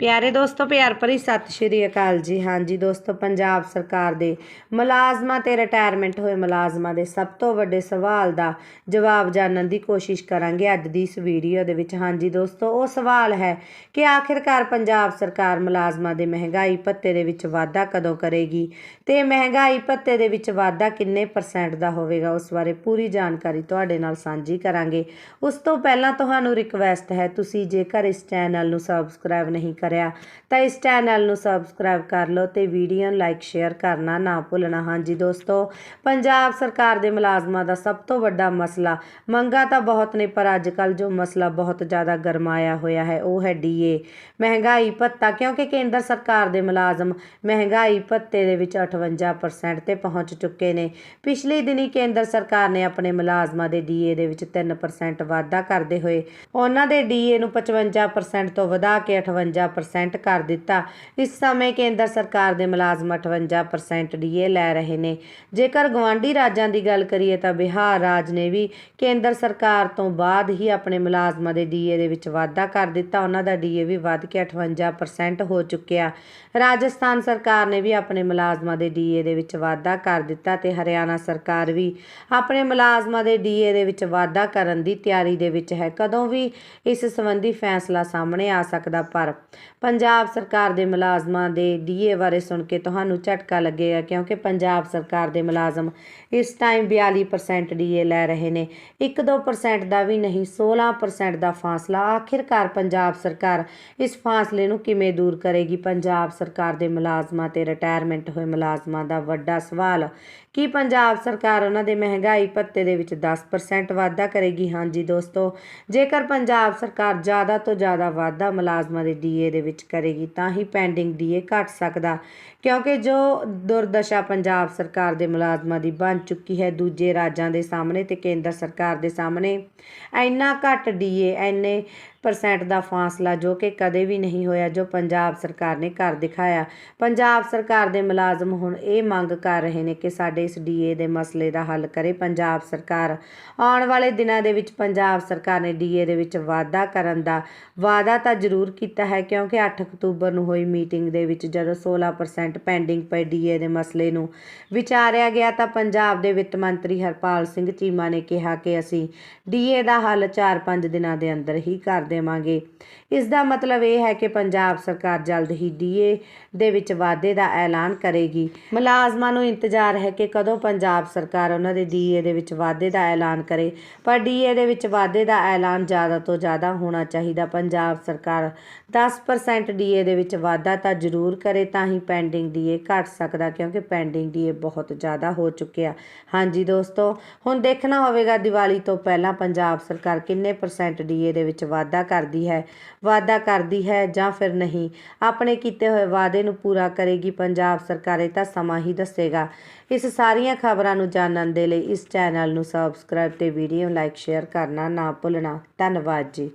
ਪਿਆਰੇ ਦੋਸਤੋ, ਪਿਆਰ ਭਰੀ ਸਤਿ ਸ਼੍ਰੀ ਅਕਾਲ ਜੀ। ਹਾਂਜੀ ਦੋਸਤੋ, ਪੰਜਾਬ ਸਰਕਾਰ ਦੇ ਮੁਲਾਜ਼ਮਾਂ ਤੇ ਰਿਟਾਇਰਮੈਂਟ ਹੋਏ ਮੁਲਾਜ਼ਮਾਂ ਦੇ ਸਭ ਤੋਂ ਵੱਡੇ ਸਵਾਲ ਦਾ ਜਵਾਬ ਜਾਣਨ ਦੀ ਕੋਸ਼ਿਸ਼ ਕਰਾਂਗੇ ਅੱਜ ਦੀ ਇਸ ਵੀਡੀਓ ਦੇ ਵਿੱਚ। ਹਾਂਜੀ ਦੋਸਤੋ, ਉਹ ਸਵਾਲ ਹੈ ਕਿ ਆਖਿਰਕਾਰ ਪੰਜਾਬ ਸਰਕਾਰ ਮੁਲਾਜ਼ਮਾਂ ਦੇ ਮਹਿੰਗਾਈ ਭੱਤੇ ਦੇ ਵਿੱਚ ਵਾਧਾ ਕਦੋਂ ਕਰੇਗੀ ਤੇ ਮਹਿੰਗਾਈ ਭੱਤੇ ਦੇ ਵਿੱਚ ਵਾਧਾ ਕਿੰਨੇ ਪਰਸੈਂਟ ਦਾ ਹੋਵੇਗਾ, ਉਸ ਬਾਰੇ ਪੂਰੀ ਜਾਣਕਾਰੀ ਤੁਹਾਡੇ ਨਾਲ ਸਾਂਝੀ ਕਰਾਂਗੇ। ਉਸ ਤੋਂ ਪਹਿਲਾਂ ਤੁਹਾਨੂੰ ਰਿਕਵੈਸਟ ਹੈ, ਤੁਸੀਂ ਜੇਕਰ ਇਸ ਚੈਨਲ ਨੂੰ ਸਬਸਕ੍ਰਾਈਬ ਨਹੀਂ ਕਰਿਆ। ਤਾਂ ਇਸ ਚੈਨਲ ਨੂੰ ਸਬਸਕ੍ਰਾਈਬ ਕਰ ਲਓ ਤੇ ਵੀਡੀਓ ਨੂੰ ਲਾਈਕ ਸ਼ੇਅਰ ਕਰਨਾ ਨਾ ਭੁੱਲਣਾ। ਹਾਂਜੀ ਦੋਸਤੋ, ਪੰਜਾਬ ਸਰਕਾਰ ਦੇ ਮੁਲਾਜ਼ਮਾਂ ਦਾ ਸਭ ਤੋਂ ਵੱਡਾ ਮਸਲਾ। ਮੰਗਾ ਤਾਂ ਬਹੁਤ ਨੇ, ਪਰ ਅੱਜ ਕੱਲ ਜੋ ਮਸਲਾ ਬਹੁਤ ਜ਼ਿਆਦਾ ਗਰਮਾਇਆ ਹੋਇਆ ਹੈ, ਉਹ ਹੈ ਡੀਏ ਮਹਿੰਗਾਈ ਭੱਤਾ, ਕਿਉਂਕਿ ਕੇਂਦਰ ਸਰਕਾਰ ਦੇ ਮੁਲਾਜ਼ਮ ਮਹਿੰਗਾਈ ਭੱਤੇ ਦੇ ਵਿੱਚ 58% ਤੇ ਪਹੁੰਚ ਚੁੱਕੇ ਨੇ। ਪਿਛਲੇ ਦਿਨੀ ਕੇਂਦਰ ਸਰਕਾਰ ਨੇ ਆਪਣੇ ਮੁਲਾਜ਼ਮਾਂ ਦੇ ਡੀਏ ਦੇ ਵਿੱਚ 3% ਵਾਧਾ ਕਰਦੇ ਹੋਏ, ਉਹਨਾਂ ਦੇ ਡੀਏ ਨੂੰ 55% ਤੋਂ ਵਧਾ ਕੇ 58% ਕਰ ਦਿੱਤਾ। ਇਸ ਸਮੇਂ ਕੇਂਦਰ ਸਰਕਾਰ ਦੇ ਮੁਲਾਜ਼ਮ 58% ਡੀਏ ਲੈ ਰਹੇ ਨੇ। ਜੇਕਰ ਗਵਾਂਢੀ ਰਾਜਾਂ ਦੀ ਗੱਲ ਕਰੀਏ ਤਾਂ ਬਿਹਾਰ ਰਾਜ ਨੇ ਵੀ ਕੇਂਦਰ ਸਰਕਾਰ ਤੋਂ ਬਾਅਦ ਹੀ ਆਪਣੇ ਮੁਲਾਜ਼ਮਾਂ ਦੇ ਡੀਏ ਦੇ ਵਿੱਚ ਵਾਧਾ ਕਰ ਦਿੱਤਾ। ਉਹਨਾਂ ਦਾ ਡੀਏ ਵੀ ਵੱਧ ਕੇ 58% ਹੋ ਚੁੱਕਿਆ। ਰਾਜਸਥਾਨ ਸਰਕਾਰ ਨੇ ਵੀ ਆਪਣੇ ਮੁਲਾਜ਼ਮਾਂ ਦੇ ਡੀਏ ਦੇ ਵਿੱਚ ਵਾਧਾ ਕਰ ਦਿੱਤਾ ਤੇ ਹਰਿਆਣਾ ਸਰਕਾਰ ਵੀ ਆਪਣੇ ਮੁਲਾਜ਼ਮਾਂ ਦੇ ਡੀਏ ਦੇ ਵਿੱਚ ਵਾਧਾ ਕਰਨ ਦੀ ਤਿਆਰੀ ਦੇ ਵਿੱਚ ਹੈ। ਕਦੋਂ ਵੀ ਇਸ ਸੰਬੰਧੀ ਫੈਸਲਾ ਸਾਹਮਣੇ ਆ ਸਕਦਾ ਪਰ ਪੰਜਾਬ ਸਰਕਾਰ ਦੇ ਮੁਲਾਜ਼ਮਾਂ ਦੇ ਡੀਏ ਬਾਰੇ ਸੁਣ ਕੇ ਤੁਹਾਨੂੰ ਝਟਕਾ ਲੱਗੇਗਾ, ਕਿਉਂਕਿ ਪੰਜਾਬ ਸਰਕਾਰ ਦੇ ਮੁਲਾਜ਼ਮ ਇਸ ਟਾਈਮ 42% ਡੀਏ ਲੈ ਰਹੇ ਨੇ। 1-2% ਦਾ ਵੀ ਨਹੀਂ 16% ਦਾ ਫਾਸਲਾ। ਆਖਿਰਕਾਰ ਪੰਜਾਬ ਸਰਕਾਰ ਇਸ ਫਾਸਲੇ ਨੂੰ ਕਿਵੇਂ ਦੂਰ ਕਰੇਗੀ? ਪੰਜਾਬ ਸਰਕਾਰ ਦੇ ਮੁਲਾਜ਼ਮਾਂ ਤੇ ਰਿਟਾਇਰਮੈਂਟ ਹੋਏ ਮੁਲਾਜ਼ਮਾਂ ਦਾ ਵੱਡਾ ਸਵਾਲ। ਕੀ ਪੰਜਾਬ ਸਰਕਾਰ ਉਹਨਾਂ ਦੇ ਮਹਿੰਗਾਈ ਭੱਤੇ ਦੇ ਵਿੱਚ 10% ਵਾਧਾ ਕਰੇਗੀ? ਹਾਂਜੀ ਦੋਸਤੋ, ਜੇਕਰ ਪੰਜਾਬ ਸਰਕਾਰ ਜ਼ਿਆਦਾ ਤੋਂ ਜ਼ਿਆਦਾ ਵਾਧਾ ਮੁਲਾਜ਼ਮਾਂ ਦੇ ਡੀਏ ਦੇ ਵਿੱਚ ਕਰੇਗੀ ਤਾਂ ਹੀ ਪੈਂਡਿੰਗ ਡੀਏ ਘਟ ਸਕਦਾ। ਕਿਉਂਕਿ ਜੋ ਦੁਰਦਸ਼ਾ ਪੰਜਾਬ ਸਰਕਾਰ ਦੇ ਮੁਲਾਜ਼ਮਾਂ ਦੀ ਬਣ ਚੁੱਕੀ ਹੈ, ਦੂਜੇ ਰਾਜਾਂ ਦੇ ਸਾਹਮਣੇ ਤੇ ਕੇਂਦਰ ਸਰਕਾਰ ਦੇ ਸਾਹਮਣੇ, ਇੰਨਾ ਘੱਟ ਡੀਏ ਐਨੇ ਪਰਸੈਂਟ ਦਾ ਫਾਸਲਾ ਜੋ ਕਿ ਕਦੇ ਵੀ ਨਹੀਂ ਹੋਇਆ ਜੋ ਪੰਜਾਬ ਸਰਕਾਰ ਨੇ ਕਰ ਦਿਖਾਇਆ। ਪੰਜਾਬ ਸਰਕਾਰ ਦੇ ਮੁਲਾਜ਼ਮ ਹੁਣ ਇਹ ਮੰਗ ਕਰ ਰਹੇ ਨੇ ਕਿ ਸਾਡੇ ਇਸ ਡੀਏ ਦੇ ਮਸਲੇ ਦਾ ਹੱਲ ਕਰੇ। ਪੰਜਾਬ ਸਰਕਾਰ ਆਉਣ ਵਾਲੇ ਦਿਨਾਂ ਦੇ ਵਿੱਚ ਪੰਜਾਬ ਸਰਕਾਰ ਨੇ ਡੀਏ ਦੇ ਵਿੱਚ ਵਾਧਾ ਕਰਨ ਦਾ ਵਾਅਦਾ ਤਾਂ ਜ਼ਰੂਰ ਕੀਤਾ ਹੈ ਕਿਉਂ ਕਿਉਂਕਿ 8 ਅਕਤੂਬਰ ਨੂੰ ਹੋਈ ਮੀਟਿੰਗ ਦੇ ਵਿੱਚ ਜਦੋਂ 16% ਪੈਂਡਿੰਗ ਪਏ ਡੀਏ ਦੇ ਮਸਲੇ ਨੂੰ ਵਿਚਾਰਿਆ ਗਿਆ ਤਾਂ ਪੰਜਾਬ ਦੇ ਵਿੱਤ ਮੰਤਰੀ ਹਰਪਾਲ ਸਿੰਘ ਚੀਮਾ ਨੇ ਕਿਹਾ ਕਿ ਅਸੀਂ ਡੀਏ ਦਾ ਹੱਲ 4-5 ਦਿਨਾਂ ਦੇ ਅੰਦਰ ਹੀ ਕਰ ਦੇਵਾਂਗੇ। ਇਸ ਦਾ ਮਤਲਬ ਇਹ ਹੈ ਕਿ ਪੰਜਾਬ ਸਰਕਾਰ ਜਲਦ ਹੀ ਡੀਏ ਦੇ ਵਿੱਚ ਵਾਧੇ ਦਾ ਐਲਾਨ ਕਰੇਗੀ। ਮੁਲਾਜ਼ਮਾਂ ਨੂੰ ਇੰਤਜ਼ਾਰ ਹੈ ਕਿ ਕਦੋਂ ਪੰਜਾਬ ਸਰਕਾਰ ਉਹਨਾਂ ਦੇ ਡੀਏ ਦੇ ਵਿੱਚ ਵਾਧੇ ਦਾ ਐਲਾਨ ਕਰੇ, ਪਰ ਡੀਏ ਦੇ ਵਿੱਚ ਵਾਧੇ ਦਾ ਐਲਾਨ ਜ਼ਿਆਦਾ ਤੋਂ ਜ਼ਿਆਦਾ ਹੋਣਾ ਚਾਹੀਦਾ। ਪੰਜਾਬ ਸਰਕਾਰ 10% ਡੀਏ ਦੇ ਵਿੱਚ ਵਾਧਾ ਤਾਂ ਜ਼ਰੂਰ ਕਰੇ, ਤਾਂ ਹੀ ਪੈਂਡਿੰਗ ਡੀਏ ਘਟ ਸਕਦਾ ਕਿਉਂਕਿ ਪੈਂਡਿੰਗ ਡੀਏ ਬਹੁਤ ਜ਼ਿਆਦਾ ਹੋ ਚੁੱਕਿਆ। ਹਾਂਜੀ ਦੋਸਤੋ, ਹੁਣ ਦੇਖਣਾ ਹੋਵੇਗਾ ਦੀਵਾਲੀ ਤੋਂ ਪਹਿਲਾਂ ਪੰਜਾਬ ਸਰਕਾਰ ਕਿੰਨੇ ਪਰਸੈਂਟ ਡੀਏ ਦੇ ਵਿੱਚ ਵਾਧਾ ਕਰਦੀ ਹੈ, ਵਾਧਾ ਕਰਦੀ ਹੈ ਜਾਂ ਫਿਰ ਨਹੀਂ। ਆਪਣੇ ਕੀਤੇ ਹੋਏ ਵਾਅਦੇ ਨੂੰ ਪੂਰਾ ਕਰੇਗੀ ਪੰਜਾਬ ਸਰਕਾਰ, ਇਹ ਤਾਂ ਸਮਾਂ ਹੀ ਦੱਸੇਗਾ। ਇਸ ਸਾਰੀਆਂ ਖਬਰਾਂ ਨੂੰ ਜਾਣਨ ਦੇ ਲਈ ਇਸ ਚੈਨਲ ਨੂੰ ਸਬਸਕ੍ਰਾਈਬ ਤੇ ਵੀਡੀਓ ਲਾਈਕ ਸ਼ੇਅਰ ਕਰਨਾ ਨਾ ਭੁੱਲਣਾ। ਧੰਨਵਾਦ ਜੀ।